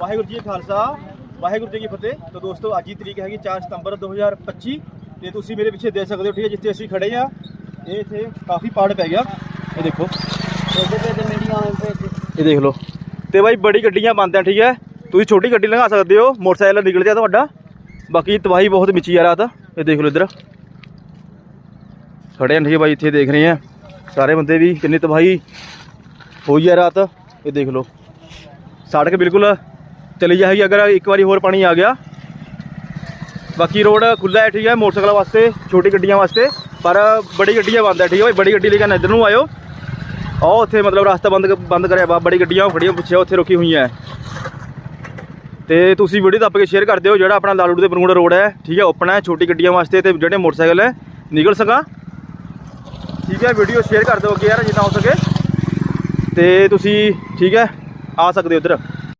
ਵਾਹਿਗੁਰੂ ਜੀ ਖਾਲਸਾ, ਵਾਹਿਗੁਰੂ ਜੀ ਕੀ ਫਤਿਹ। ਤਾਂ ਦੋਸਤੋ, ਅੱਜ ਦੀ ਤਰੀਕ ਹੈਗੀ 4 ਸਤੰਬਰ 2025 ਤੇ ਤੁਸੀਂ ਮੇਰੇ ਪਿੱਛੇ ਦੇਖ ਸਕਦੇ ਹੋ, ਠੀਕ ਹੈ, ਜਿੱਥੇ ਅਸੀਂ ਖੜੇ ਆ ਇਹ ਇੱਥੇ ਕਾਫੀ ਪਾੜ ਪੈ ਗਿਆ। ਇਹ ਦੇਖੋ। ਇਹ ਦੇਖ ਲਓ। ਤੇ ਬਾਈ, ਬੜੀ ਗੱਡੀਆਂ ਬੰਦ ਆ, ਠੀਕ ਹੈ। ਤੁਸੀਂ ਛੋਟੀ ਗੱਡੀ ਲੰਘਾ ਸਕਦੇ ਹੋ। ਮੋਟਰਸਾਈਕਲ ਨਿਕਲ ਜਾ ਤੁਹਾਡਾ। ਬਾਕੀ ਤਬਾਹੀ ਬਹੁਤ ਮਿੱਚੀ ਆ ਰਾਤ। ਇਹ ਦੇਖ ਲਓ ਇੱਧਰ। ਖੜੇ ਆ, ਠੀਕ ਹੈ ਬਾਈ, ਇੱਥੇ ਦੇਖ ਰਹੇ ਆ। ਸਾਰੇ ਬੰਦੇ ਵੀ ਕਿੰਨੀ ਤਬਾਹੀ ਹੋਈ ਆ ਰਾਤ। ਇਹ ਦੇਖ ਲਓ। ਸੜਕ ਬਿਲਕੁਲ ਚਲੀ ਜਾਏਗੀ ਅਗਰ ਇੱਕ ਵਾਰੀ ਹੋਰ ਪਾਣੀ ਆ ਗਿਆ। ਬਾਕੀ ਰੋਡ ਖੁੱਲਾ ਹੈ, ਠੀਕ ਹੈ, ਮੋਟਰਸਾਈਕਲ ਵਾਸਤੇ, ਛੋਟੀ ਗੱਡੀਆਂ ਵਾਸਤੇ, ਪਰ ਬੜੀ ਗੱਡੀਆਂ ਬੰਦ ਹੈ, ਠੀਕ ਹੈ ਭਾਈ ਬੜੀ ਗੱਡੀ ਲੈ ਕੇ ਇੱਧਰ ਨੂੰ ਆਇਓ। ਉਹ ਉੱਥੇ ਮਤਲਬ ਰਸਤਾ ਬੰਦ ਬੰਦ ਕਰਿਆ ਬਾ ਬੜੀ ਗੱਡੀਆਂ ਉਹ ਖੜੀਆਂ ਪੁੱਛਿਆ ਉੱਥੇ ਰੁਕੀ ਹੋਈਆਂ। ਤੇ ਤੁਸੀਂ ਵੀਡੀਓ ਦੱਬ ਕੇ ਸ਼ੇਅਰ ਕਰ ਦਿਓ, ਜਿਹੜਾ ਆਪਣਾ ਲਾਲੂੜ ਦੇ ਬਰੂੰਡ ਰੋਡ ਹੈ, ਠੀਕ ਹੈ, ਓਪਨ ਹੈ, ਛੋਟੀ ਗੱਡੀਆਂ ਵਾਸਤੇ ਤੇ ਜਿਹੜੇ ਮੋਟਰਸਾਈਕਲ ਹੈ, ਨਿਕਲ ਸਕਾਂ। ਠੀਕ ਹੈ, ਵੀਡੀਓ ਸ਼ੇਅਰ ਕਰ ਦਿਓ ਅੱਗੇ ਯਾਰ, ਜਿੰਨਾ ਹੋ ਸਕੇ। ਤੇ ਤੁਸੀਂ, ਠੀਕ ਹੈ, ਆ ਸਕਦੇ ਹੋ ਇੱਧਰ।